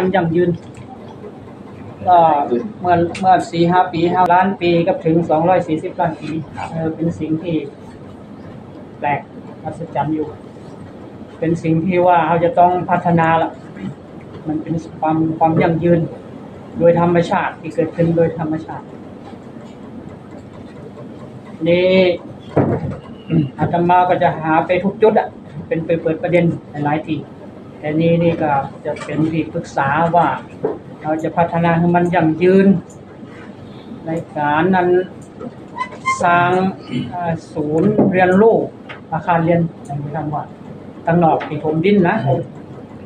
มันยั่งยืนก็เมื่อเมื่อสี่ห้าปีห้าล้านปีกับถึงสองร้อยสี่สิบล้านปีเป็นสิ่งที่แปลกอัศจรรย์อยู่ เป็นสิ่งที่ว่าเราจะต้องพัฒนาละมันเป็นความความยั่งยืน โดยธรรมชาติที่เกิดขึ้นโดยธรรมชาติ นี่อาตมาก็จะหาไปทุกจุดอะ เป็นไปเปิดประเด็นหลายที แต่นี่นี่ก็จะเป็นที่ปรึกษาว่า เราจะพัฒนาให้มันยั่งยืน ในการนั้นสร้างอ่าศูนย์เรียนรู้อาคารเรียนอย่างที่ทำว่าตั้งนอกที่ถมดินนะ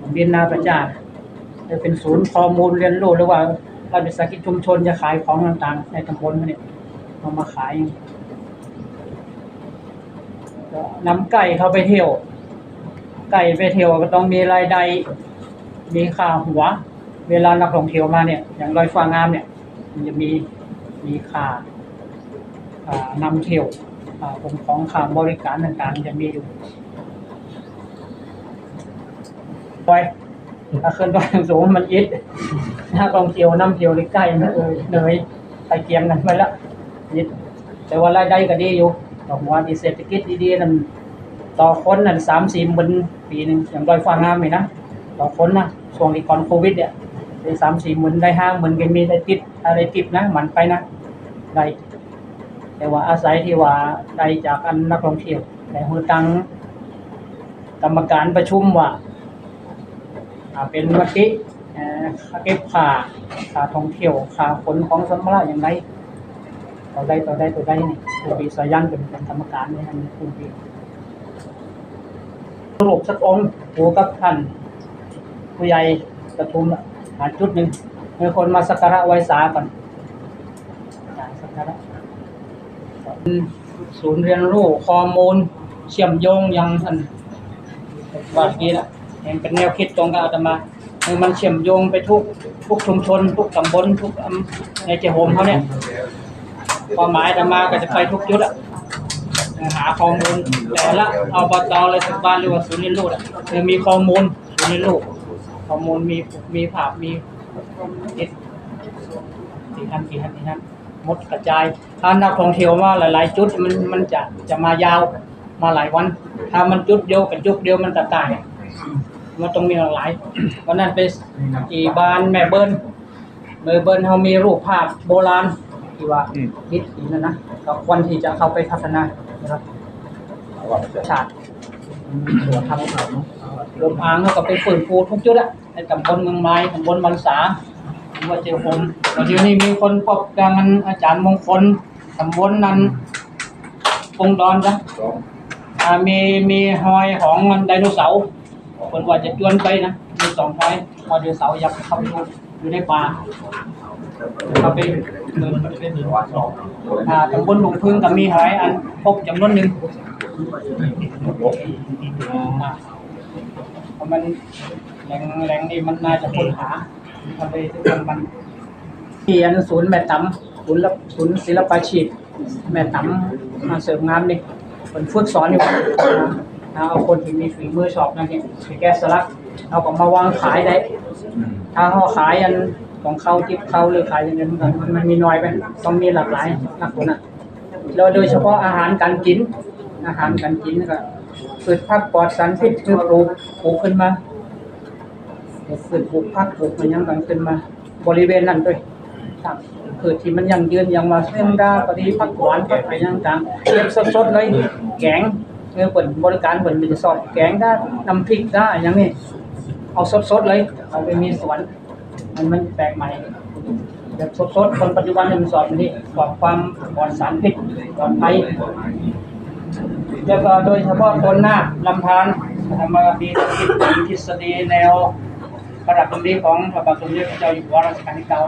ถมดินนาประจาจะเป็นศูนย์ข้อมูลเรียนรู้หรือว่ารัฐวิสาหกิจชุมชนจะขายของต่างๆ ในตำบลเนี่ยเอามาขายก็นำไก่เข้าไปเที่ยว ไก่ไปเที่ยวก็ต้องมีรายได้มีค่าหัว เวลานักท่องเที่ยวมาเนี่ย อย่างลอยฟ้างามเนี่ย มันจะมีมีค่าอ่านำเที่ยวอ่าของของค่าบริการต่างๆ จะมีอยู่ไปถ้าขึ้นไปสูงมันอิดถ้าท่องเที่ยวนำเที่ยวในใกล้มันเอยเหนื่อยไปเกียมกันไปละอิดแต่ว่ารายได้ก็ดีอยู่ดอกหัวดีเศรษฐกิจดีๆนั่น ต่อคนนั่นสามสี่หมื่นปีหนึ่งอย่างลอยฟ้างามเลยนะต่อคนนะช่วงที่ก่อนโควิดเนี่ยได้สามสี่หมื่นได้ห้าหมื่นก็มีได้ติดอะไรติดนะหมันไปนะได้แต่ว่าอาศัยที่ว่าได้จากอันนักท่องเที่ยวแต่หูตังกรรมการประชุมว่าอ่าเป็นมติเอ่อเก็บค่าค่าท่องเที่ยวค่าขนของสัมภาระอย่างไรต่อได้ต่อได้ต่อได้นี่ครูปีสายันเป็นเป็นกรรมการในี่มันครูปี สรุปสักองค์โหกับท่านผู้ใหญ่กระทุมน่ะหาจุดหนึ่งมีคนมาสักการะไหว้สาก่อนสักการะศูนย์เรียนรู้ข้อมูลเชื่อมโยงยังท่านว่าอย่างนี้นะเห็นเป็นแนวคิดตรงกับอาตมาคือมันเชื่อมโยงไปทุกทุกชุมชน ทุกตำบลทุกอำในเจโฮมเขาเนี่ยความหมายอาตมาก็จะไปทุกจุดอะ หาข้อมูลแต่ละอบตอะไรทุกบ้านหรือว่าศูนย์เรียนรู้อะคือมีข้อมูลศูนย์เรียนรู้ข้อมูลมีมีภาพมีติดที่ท่านที่ท่านที่ท่านหมดกระจาย ถ้านักท่องเที่ยวมาหลาย ๆ จุดมันมันจะจะมายาวมาหลายวัน ถ้ามันจุดเดียวกับจุดเดียวมันจะตายมันต้องมีหลากหลายวันนั้นไปที่บ้านแม่เบิ้ลแม่เบิ้ลเขามีรูปภาพโบราณ ที่ว่าฮิตอีกนั่นนะก็ควรที่จะเข้าไปพัฒนานะครับชาติตัวทำเขาเนาะรวมอ่างเขาก็ไปฟื้นฟูทุกจุดอะในตำบลเมืองไม้ตำบลบรรษาตำบลเจียวผมวันนี้นี่มีคนพบดังนั้นอาจารย์มงคลตำบลนั้นปงดอนจ้ะอ่ามีมีหอยของไดโนเสาร์คนว่าจะจวนไปนะมีสองหอยพอไดโนเสาร์อยากเข้าไปดู อยู่ในป่าเขาไปเดินไปเดินอ่าตำบลหลวงพึ่งก็มีหอยอันพบจำนวนหนึ่งเพราะมันแหล่งแหล่งนี้มันน่าจะค้นหาทำไปทุกคนมันเรียนศูนย์แม่ตำศูนย์ศูนย์ศิลปาชีพ แม่ตำมาเสริมงานนี่คนฝึกสอนอยู่อ่าเอาคนที่มีฝีมือชอบนั่นเองไปแก้สลัก เอาก็มาวางขายได้ ถ้าเขาขายอันของเขาทิปเขาหรือขายอย่างนั้นมันมันมันมีน้อยไปต้องมีหลากหลายนักคนอะแล้วโดยเฉพาะอาหารการกิน อาหารการกินก็พืชผักปลอดสารพิษคือปลูกปลูกขึ้นมาปลูกพืชปลูกผักปลูกมันยังกันขึ้นมา บริเวณนั้นด้วยครับพืชที่มันยังยืนยังมาเสื่อมดาปฏิผักหวานผักอะไรต่างๆเก็บสดๆเลยแกงเมื่อเปิดบริการเปิดมีจะสอบแกงได้น้ำพริกได้อย่างนี้ เอาสดๆเลยเอาไปมีสวนมันมันแปลกใหม่แบบสดๆคนปัจจุบันมันสอบนนี้สอบความปลอดสารพิษปลอดภัยแล้วก็โดยเฉพาะคนหน้าลำธารธรรมดีคิดเป็นทฤษฎีแนวประดับตรงนี้ของพระบาทสมเด็จพระเจ้าอยู่หัวรัชกาลที่เก้า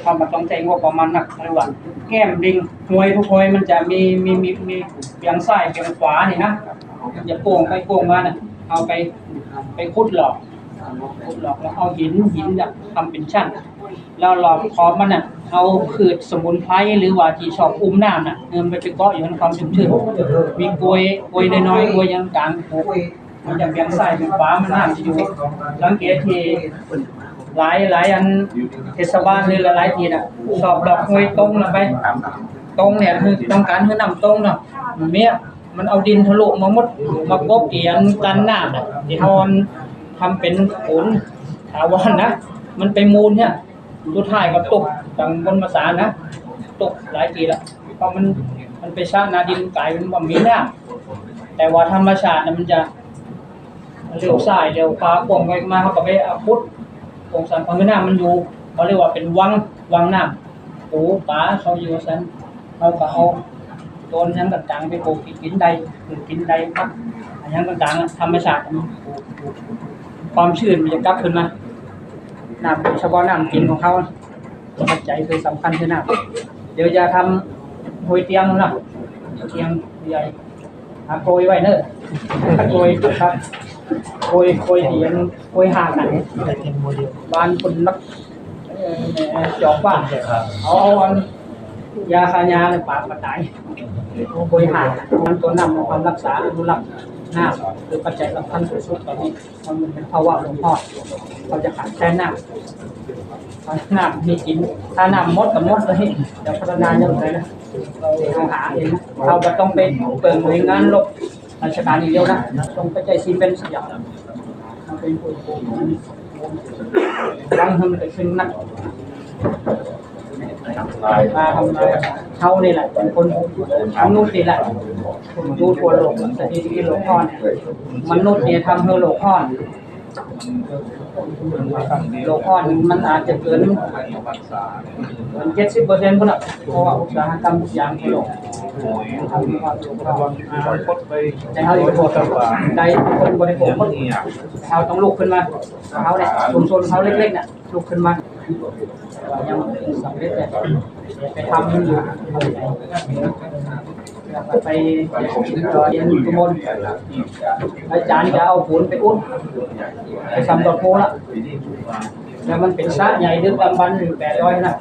เข้ามาต้องใจงบประมาณหนักระหว่างแก้มดิงหวยทุกหวยมันจะมีมีมีมีเบียงซ้ายเบียงขวานี่นะมันจะโป่งไปโป่งมานะเอาไปไปขุดหลอก ขุดหลอกแล้วเอาหินหินเนี่ยทำเป็นชั้นแล้วหลอกขอบมันน่ะเอาพืชสมุนไพรหรือว่าที่ชอบอุ้มน้ำน่ะเงินไปไปเกาะอยู่ในความชุ่มชื้นมีกล้วยกล้วยน้อยๆกล้วยยังกลางปลูกมันจะเบี่ยงซ้ายเบี่ยงขวามันน้ำจะอยู่สังเกตที่หลายหลายอันเทศบาลนี่หลายทีน่ะสอบดอกห้วยตรงล้วไปตรงเนี่ยคือต้องการให้นำตรงเนาะเมียมันเอาดินทะลุมาหมดมากบเกียนกันน้ำน่ะที่ฮาอัน ทำเป็นผลถาวรนะ มันไปมูลเนี่ยสุดท้ายก็ตกทางบนมาสารนะ ตกหลายปีล้วเพราะมันมันไปสร้านาดินกลายเป็นบ่มีน้ำแต่ว่าธรรมชาติน่ะมันจะเร็วซ้ายเร็วขวาป่งไปมาเขาก็ไปอาพุทธโป่งสันพม่น้ำมันอยู่เขาเรียกว่าเป็นวังวังน้ำปูปลาเขาอยู่สันเราก็เอาโดนยังต่างๆไปปลูกกินใดหรือกินใดครับ อันยังต่างๆธรรมชาติมันปลูกปลูกความชื้นมันจะกลับขึ้นมาน้ำเฉพาะน้ำกินของเขาปัจจัยคือสำคัญคือน้ำเดี๋ยวจะทำหวยเตียงนะเตียงใหญ่หาโกยไว้เนอะโกยครับโกยโกยเตียงโกยหางกันบ้านคนนักจอกบ้านเอาเอาอันยาคายาในปากกระต่ายบริหารมันตัวนำของความรักษาอนุรักษ์ น้ำหรือปัจจัยสำคัญที่สุดตอนนี้มันเป็นภาวะหลวงพ่อเราจะขาดแคลนน้ำน้ำมีกินถ้าน้ำมดก็หมดเลยเดี๋ยวพัฒนาเยอะเลยนะเราเอาหาเองนะเราจะต้องไปเปิดหน่วยงานลบราชการอย่างเดียวนะต้องปใจซีเป็นสยามเป็นผู้รังให้มันได้ขึ้นนัก มาทำอะไรเท่านี่แหละเป็นคนมนุษย์นี่แหละดูทั่วโลกสถิติโลกพ่อเนี่ยมนุษย์เนี่ยทำให้โลกพ่อโลกพ่อมันอาจจะเกินมันเจ็ดสิบเปอร์เซ็นต์พุ่นอะเพราะว่าอุตสาหกรรมทุกอย่างนโลกทำให้ว่าโลกพ่อแต่เขาอยู่บนใดคนบริโภคเขาต้องลุกขึ้นมาเขาเนี่ยชุมชนเขาเล็กๆเนี่ยลุกขึ้นมา ยังสำเร็จเลยไปทำอยู่ไปเรียนกมลอาจารย์จะเอาผลไปอุ้นไปทำดอกโพละแล้วมันเป็นสระใหญ่ดึกดำบรรพ์แปดร้อยนะ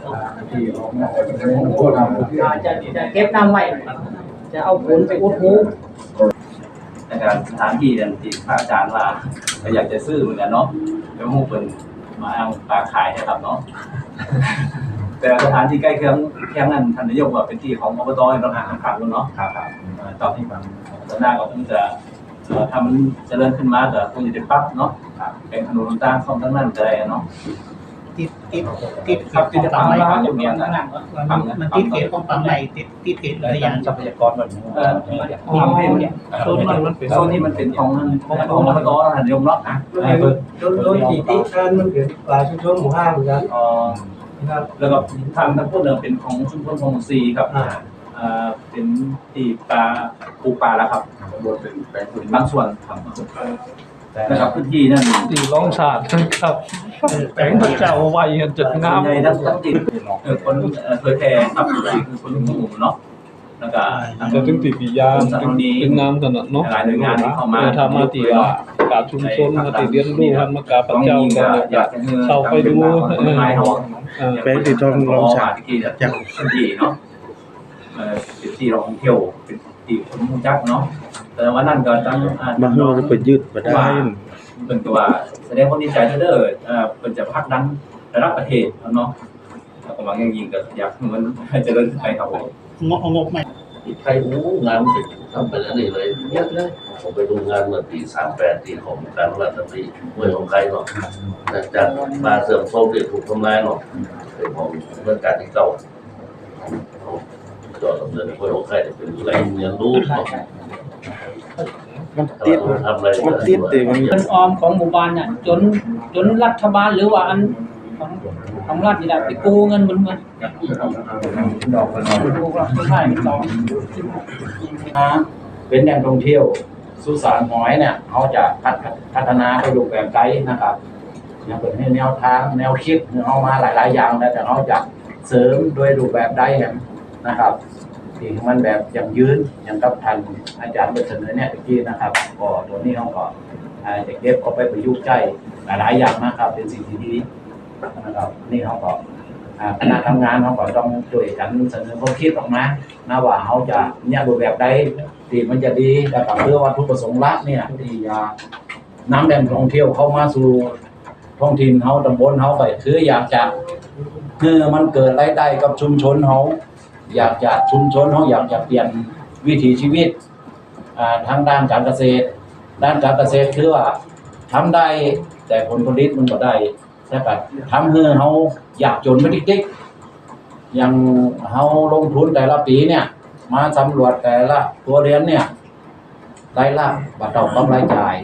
อาจจะจะเก็บน้ำไว้จะเอาผลไปอุดหูในการสถานที่เนี่ยที่อาจารย์ว่าอยากจะซื้อเหมือนกันเนาะเดี๋ยวมูเป็น มาเอาปลาขายนะครับเนาะแต่สถานที่ใกล้เคียงเคียงนั้นท่านนายกว่าเป็นที่ของอบตในประหารขังๆเนาะครับครับตอนที่ฟังตอนหน้าก็คงจะเอ่อทำมันเจริญขึ้นมาแต่คงจะได้ปรับเนาะเป็นถนนต่างๆซ่อมทั้งนั้นเลยเนาะ ติดติดติดครับที่จะทำให้ความยุ่งยากนั่นนะน่ะมันติดเขตของปั๊มไหนติดติดเขตระยะทรัพยากรแบบนี้เออทำให้โซนที่มันเป็นโซนที่มันเป็นของของอบตท่านนายกเนาะอะเออโดยโดยที่ที่การมันเป็นปลาชุมชนหมู่ห้าเหมือนกันเอ่อนะครับแล้วก็ทางทั้งพวกเดิมเป็นของชุมชนของซีครับอ่าอ่าเป็นที่ปลาปลูกปลาแล้วครับบนเป็นแปลงทุนบางส่วนครับ นะครับพื้นที่นั่นตีร้องชาติครับแสงพระเจ้าไว้กันจดงามส่วนใหญ่ทั้งทั้งจิตเออคนเอ่อเคยแพ้ครับคือคนหมู่เนาะแล้วก็ทางจะถึงติปิยาเป็นงามขนาดเนาะหลายหน่วยงานที่เข้ามาเออทำมาตีว่ากาชุมชนมาตีเรียนรู้ทำมากาพระต้องเจ้ายิงกัก็นอยากจะให้เข้าไปดูต้นไม้เนาะเออแปลงติดทองลองฉาที่จะพื้นที่เนาะเอ่อเป็นที่เราท่องเที่ยวเป็นที่คนรู้จักเนาะ แต่ว่านั่นก็ต้องอ่าบางเราเปิดยืดมาได้เป็นตัวแสดงความดีใจเด้อเอ่อเป็นจะพักดันระดับประเทศเนาะแล้วก็หวังอย่างยิ่งก็อยากให้มันเจริญขึ้นไปครับผมงบงบใหม่ใครรู้งานมันทำไปแล้วนี่เลยเยอะเลยผมไปดูงานเมื่อปีสามแปดที่ของการรัฐมนตรีเมื่อของใครเนาะแต่จากมาเสริมโซ่เด็กถูกทำลายเนาะเป็นของเรื่องการที่เก่าจอดดำเนินเมื่อของใครเป็นแหล่งเรียนรู้เนาะ มันติดทำอะไรมันติดแต่มันเงินออมของหมู่บ้านน่ะ จนจนรัฐบาลหรือว่าอันของของรัฐนี่แหละไปกู้เงินมันมันดอกเป็นกู้เราไม่ใช่เป็นสองเป็นแหล่งท่องเที่ยวสุสานหอยเนี่ยเขาจะพัฒพัฒนาไปรูปแบบไกด์นะครับอย่างเป็นให้แนวทางแนวคิดเขามาหลาย ๆ อย่างแล้วแต่เขาจะเสริมด้วยรูปแบบใดเนี่ยนะครับ ที่มันแบบอย่างยืนอย่างกับท่านอาจารย์เสนอเนี่ยตะกี้นะครับก็ตัวนี้เขาก็อ่าจะเก็บเอาไปประยุกต์ใช้หลายๆอย่างนะครับเป็นสิ่งที่ดีนะครับนี่เขาก็อ่าคณะทำงานเขาก็ต้องช่วยกันเสนอความคิดออกมานะว่าเขาจะเนี่ยรูปแบบใดที่มันจะดีแต่กับเพื่อวัตถุประสงค์ลักเนี่ยที่จะนำแหล่งท่องเที่ยวเข้ามาสู่ท้องถิ่นเฮาตำบลเฮาไปคืออยากจะคือมันเกิดรายได้กับชุมชนเฮา อยากจะชุมชนเฮาอยากจะเปลี่ยนวิถีชีวิตอ่าทางด้านการเกษตร ด้านการเกษตรคือว่าทำได้แต่ผลผลิตมันก็ได้แต่ก็ทำให้เฮาอยากจนไม่ติ๊กอย่างเฮาลงทุนแต่ละปีเนี่ย มาสำรวจแต่ละตัวเรียนเนี่ยรายรับบัตรต่อกำรายจ่าย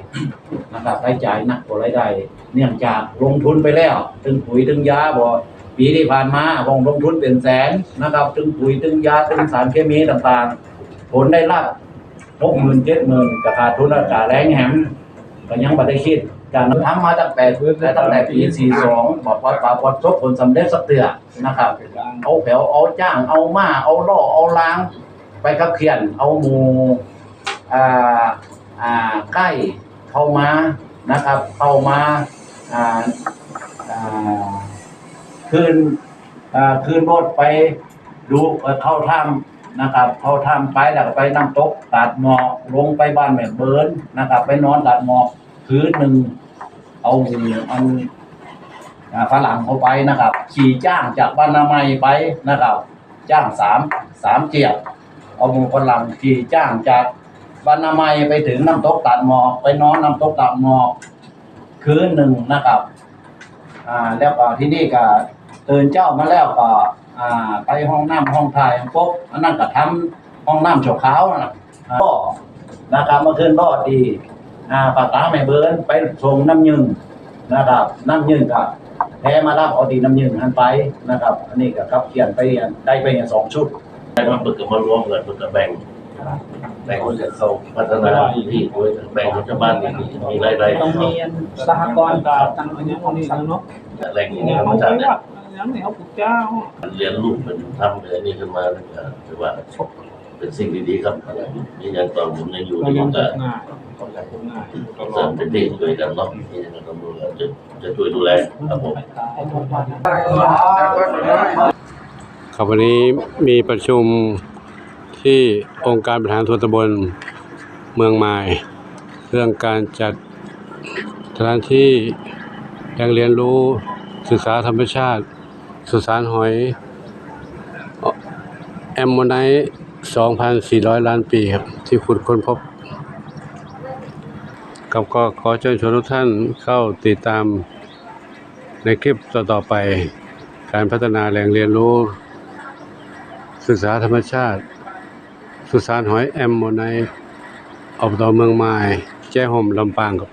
นะครับรายจ่ายนักกว่ารายได้ เนื่องจากลงทุนไปแล้ว ถึงปุ๋ยถึงยาบ่ ปีที่ผ่านมาคงลงทุนเป็นแสนนะครับถึงปุ๋ยถึงยาถึงสารเคมีต่างๆ ผลได้รับหกหมื่นเจ็ดหมื่นกขาดทุนอากาศแรงแหมก็ยังไม่ได้คิดการทำมาตั้งแต่แต่ตั้งแต่ปี42บอกว่าปราบประสบผลสำเร็จสักเตือนะครับ เอาแผวเอาจ้างเอามาเอาล่อเอาล้าง ไปกับเขียน เอาหมูอ่าอ่าใกล้เข้ามานะครับ เข้ามาอ่าอ่า คืนคืนรถไปดูเข้าถ้ำนะครับ เข้าถ้ำไปแล้วก็ไปน้ำตกตัดหมอกลงไปบ้านแม่เบิร์นนะครับ ไปนอนตัดหมอกคืนหนึ่งเอาอันอ่าฝรั่งเขาไปนะครับ ขี่จ้างจากบ้านนาไมไปนะครับ จ้างสามสามเจียบเอาหมูฝรั่งขี่จ้างจากบ้านนาไมไปถึงน้ำตกตัดหมอกไปนอนน้ำตกตัดหมอกคืนหนึ่งนะครับ อ่าแล้วก็ที่นี่ก็ ตื่นเจ้ามาแล้วก็อ่าไปห้องน้ำห้องถ่ายห้องปุ๊บอันนั้นก็ทำห้องน้ำชั่วคราวนะอ่าก็นะครับเมื่อคืนก็ดีอ่าปากตาแม่เบิร์นไปส่งน้ำยึงนะครับน้ำยึงกับแพ้มารับเอาดีน้ำยึงหันไปนะครับ อันนี้ก็ครับเขียนไปอันได้ไปอันสองชุดให้มันเปิดกับมารวมกันเปิดกับแบ่งแบ่งมันจะเข้าพัฒนาพื้นที่ด้วยแบ่งรัฐบาลนี่มีรายได้ต้องมีอันสหกรณ์ตั้งอันนี้ของสังเนาะแหล่งเนี่นี้ยธรรมเขาชาติไม่เนี่ย ว่าอย่างนี้เขาปลูกเจ้าเรียนรู้มันทำอะไรนี่ขึ้นมาเนี่ยถือว่าเป็นสิ่งดีๆครับนี่ยังตอนผมยังอยู่เราในยังวงปลูการกง่ายเขาอยากปลูกง่ายตลเสริอมดเป็นเด็กด้วยกันเนาะนี่ยังต้องดูจะจะช่วยดูแลครับผมครับวันนี้มีประชุมที่องค์การบริหารส่วนตำบลเมืองมายเรื่องการจัดสถานที่แหล่งเรียนรู้ศึกษาธรรมชาติ สุสานหอย แอมโมไนต์2,400 ล้านปีครับ ที่ขุดค้นพบกับก็ขอเชิญชวนทุกท่านเข้าติดตามในคลิปต่อๆไป การพัฒนาแหล่งเรียนรู้ ศึกษาธรรมชาติ สุสานหอยแอมโมไนต์อบตเมืองไม้แจ้ห่มลำปางครับ